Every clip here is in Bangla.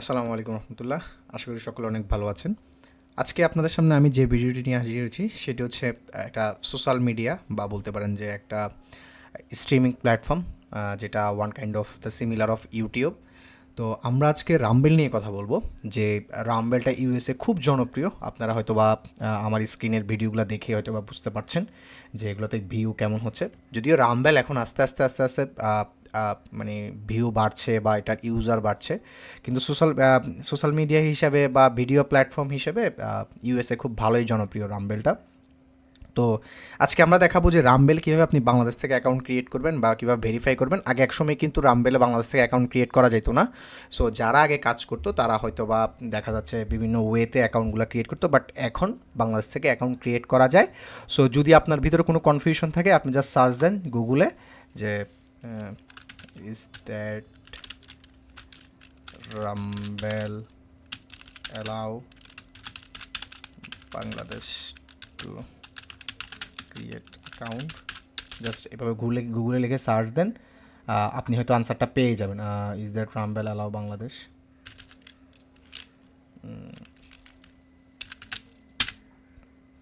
আসসালামু আলাইকুম রহমতুল্লাহ। আশা করি সকলে অনেক ভালো আছেন। আজকে আপনাদের সামনে আমি যে ভিডিওটি নিয়ে হাজির সেটি হচ্ছে একটা সোশ্যাল মিডিয়া বা বলতে পারেন যে একটা স্ট্রিমিং প্ল্যাটফর্ম যেটা one kind of the similar of YouTube তো আমরা আজকে রামবেল নিয়ে কথা বলব, যে রামবেলটা ইউএসএ খুব জনপ্রিয়। আপনারা হয়তো বা আমার স্ক্রিনের ভিডিওগুলো দেখে হয়তো বা বুঝতে পারছেন যে এগুলোতে ভিউ কেমন হচ্ছে। যদিও রামবেল এখন আস্তে আস্তে আস্তে আস্তে মানে ভিউ বাড়ছে বা এটার ইউজার বাড়ছে। কিন্তু সোশ্যাল সোশ্যাল মিডিয়া হিসাবে বা ভিডিও প্ল্যাটফর্ম হিসেবে ইউএসএ খুব ভালোই জনপ্রিয় রামবেলটা তো আজকে আমরা দেখাবো যে রামবেল কীভাবে আপনি বাংলাদেশ থেকে অ্যাকাউন্ট ক্রিয়েট করবেন বা কীভাবে ভেরিফাই করবেন। আগে একসময় কিন্তু রামবেলে বাংলাদেশ থেকে অ্যাকাউন্ট ক্রিয়েট করা যেত না। সো যারা আগে কাজ করতো, তারা হয়তো বা দেখা যাচ্ছে বিভিন্ন ওয়েতে অ্যাকাউন্টগুলো ক্রিয়েট করতো বাট এখন বাংলাদেশ থেকে অ্যাকাউন্ট ক্রিয়েট করা যায়। সো যদি আপনার ভিতরে কোনো কনফিউশন থাকে, আপনি জাস্ট সার্চ দেন গুগলে যে is that Rumble allow Bangladesh to create account just এভাবে গুগলে গুগলে লিখে সার্চ দেন আপনি হয়তো আনসারটা পেয়ে যাবেন। Is that Rumble allow Bangladesh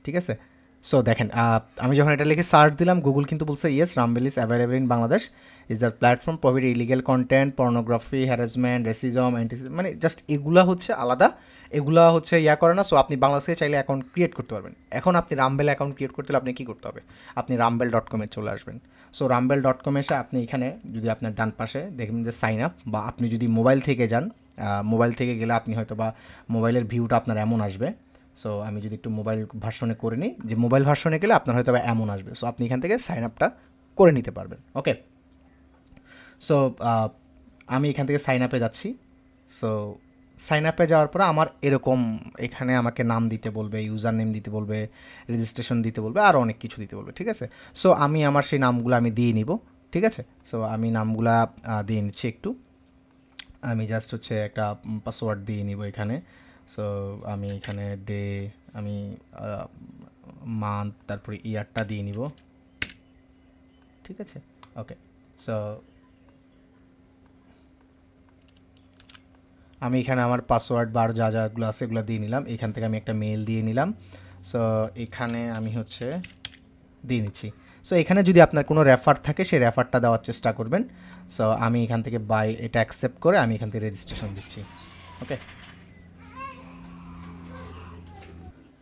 ঠিক আছে? সো দেখেন আমি যখন এটা লিখে সার্চ দিলাম গুগল কিন্তু বলছে yes Rumble is available in Bangladesh is that platform provide illegal content pornography harassment racism মানে জাস্ট এগুলা হচ্ছে আলাদা, এগুলা হচ্ছে ইয়া করে না। সো আপনি বাংলাদেশে চাইলে অ্যাকাউন্ট ক্রিয়েট করতে পারবেন। এখন আপনি রামবেল অ্যাকাউন্ট ক্রিয়েট করতে হলে আপনি কী করতে হবে? আপনি রামবেল ডট কমে চলে আসবেন। সো রামবেল ডট কমে এসে আপনি এখানে যদি আপনার ডান পাশে দেখবেন যে সাইন আপ বা আপনি যদি মোবাইল থেকে যান মোবাইল থেকে গেলে আপনি হয়তো বা মোবাইলের ভিউটা আপনার এমন আসবে। সো আমি যদি একটু মোবাইল ভার্সনে করে নিই, যে মোবাইল ভার্সনে গেলে আপনার হয়তো এমন আসবে। সো আপনি এখান থেকে সাইন আপটা করে নিতে পারবেন। ওকে সো আমি এখান থেকে সাইন আপে যাচ্ছি। সো সাইন আপে যাওয়ার পরে আমার এরকম এখানে আমাকে নাম দিতে বলবে ইউজার নেম দিতে বলবে রেজিস্ট্রেশন দিতে বলবে, আর অনেক কিছু দিতে বলবে, ঠিক আছে? সো আমি আমার সেই নামগুলো আমি দিয়ে নিব, ঠিক আছে? সো আমি নামগুলা দিয়ে নিচ্ছি একটু। আমি জাস্ট হচ্ছে একটা পাসওয়ার্ড দিয়ে নিব এখানে। সো আমি এখানে ডে, আমি মান্থ তারপরে ইয়ারটা দিয়ে নিব। ঠিক আছে? ওকে সো আমি এখানে আমার পাসওয়ার্ড বার যা যাগুলো আছে এগুলো দিয়ে নিলাম। এখান থেকে আমি একটা মেল দিয়ে নিলাম। সো এখানে আমি হচ্ছে দিয়ে নিচ্ছি। সো এখানে যদি আপনার কোনো রেফার থাকে, সেই রেফারটা দেওয়ার চেষ্টা করবেন। সো আমি এখান থেকে বাই এটা অ্যাকসেপ্ট করে আমি এখান থেকে রেজিস্ট্রেশন দিচ্ছি। ওকে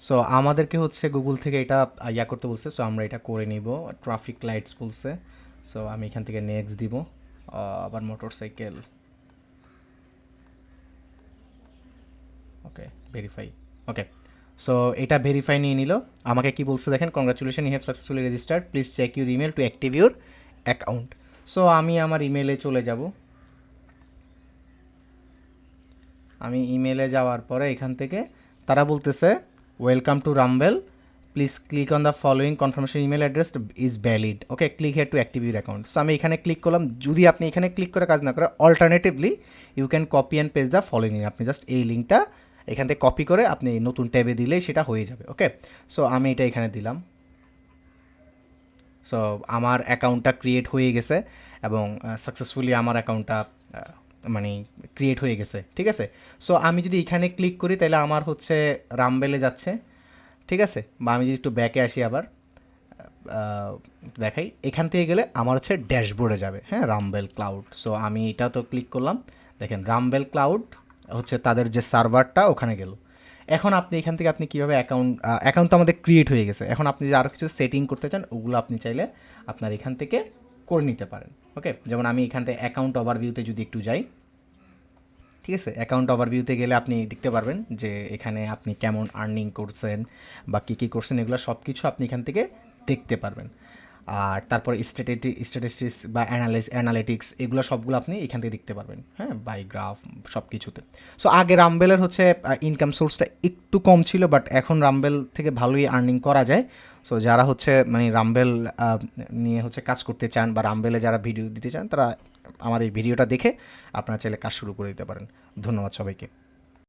সো আমাদেরকে হচ্ছে গুগল থেকে এটা ইয়া করতে বলছে। সো আমরা এটা করে নিব। ট্রাফিক লাইটস বলছে। সো আমি এখান থেকে নেক্সট দিব। আবার motorcycle okay verify okay so এটা ভেরিফাই নিয়ে নিল। আমাকে কি বলছে দেখেন congratulation you have successfully registered please check your email to active your account so আমি আমার ইমেলে চলে যাব। আমি ইমেলে যাওয়ার পরে এখান থেকে তারা বলতেছে welcome to Rumble please click on the following confirmation email address is valid okay click here to active your account so আমি এখানে ক্লিক করলাম। যদি আপনি এখানে ক্লিক করে কাজ না করে alternatively you can copy and page the following আপনি জাস্ট এই লিঙ্কটা এখান থেকে কপি করে আপনি নতুন ট্যাবে দিলেই সেটা হয়ে যাবে ওকে সো আমি এটা এখানে দিলাম। সো আমার অ্যাকাউন্টটা ক্রিয়েট হয়ে গেছে এবং সাকসেসফুলি আমার অ্যাকাউন্টটা মানে ক্রিয়েট হয়ে গেছে, ঠিক আছে? সো আমি যদি এখানে ক্লিক করি, তাহলে আমার হচ্ছে রামবেলে যাচ্ছে, ঠিক আছে? বা আমি যদি একটু ব্যাকে আসি আবার দেখাই, এখান থেকে গেলে আমার হচ্ছে ড্যাশবোর্ডে যাবে হ্যাঁ? রামবেল ক্লাউড সো আমি এটা তো ক্লিক করলাম, দেখেন রামবেল ক্লাউড হচ্ছে তাদের যে সার্ভারটা ওখানে গেল। এখন আপনি এখান থেকে আপনি কীভাবে অ্যাকাউন্ট অ্যাকাউন্ট তো আমাদের ক্রিয়েট হয়ে গেছে। এখন আপনি যে আরও কিছু সেটিং করতে চান, ওগুলো আপনি চাইলে আপনার এখান থেকে করে নিতে পারেন ওকে যেমন আমি এখান থেকে অ্যাকাউন্ট ওভারভিউতে যদি একটু যাই, ঠিক আছে? অ্যাকাউন্ট ওভারভিউতে গেলে আপনি দেখতে পারবেন যে এখানে আপনি কেমন আর্নিং করছেন বা কী কী করছেন, এগুলো সব কিছু আপনি এখান থেকে দেখতে পারবেন। আর তারপর স্ট্যাটিটি স্ট্যাটিস্টিক্স বা অ্যানালিস অ্যানালিটিক্স এগুলো সবগুলো আপনি এখান থেকে দেখতে পারবেন হ্যাঁ? বাই গ্রাফ সব কিছুতে সো আগে রামবেলের হচ্ছে ইনকাম সোর্সটা একটু কম ছিল বাট এখন রামবেল থেকে ভালোই আর্নিং করা যায়। সো যারা হচ্ছে মানে রামবেল নিয়ে হচ্ছে কাজ করতে চান বা রামবেলে যারা ভিডিও দিতে চান, তারা আমার এই ভিডিওটা দেখে আপনার চাইলে কাজ শুরু করে দিতে পারেন। ধন্যবাদ সবাইকে।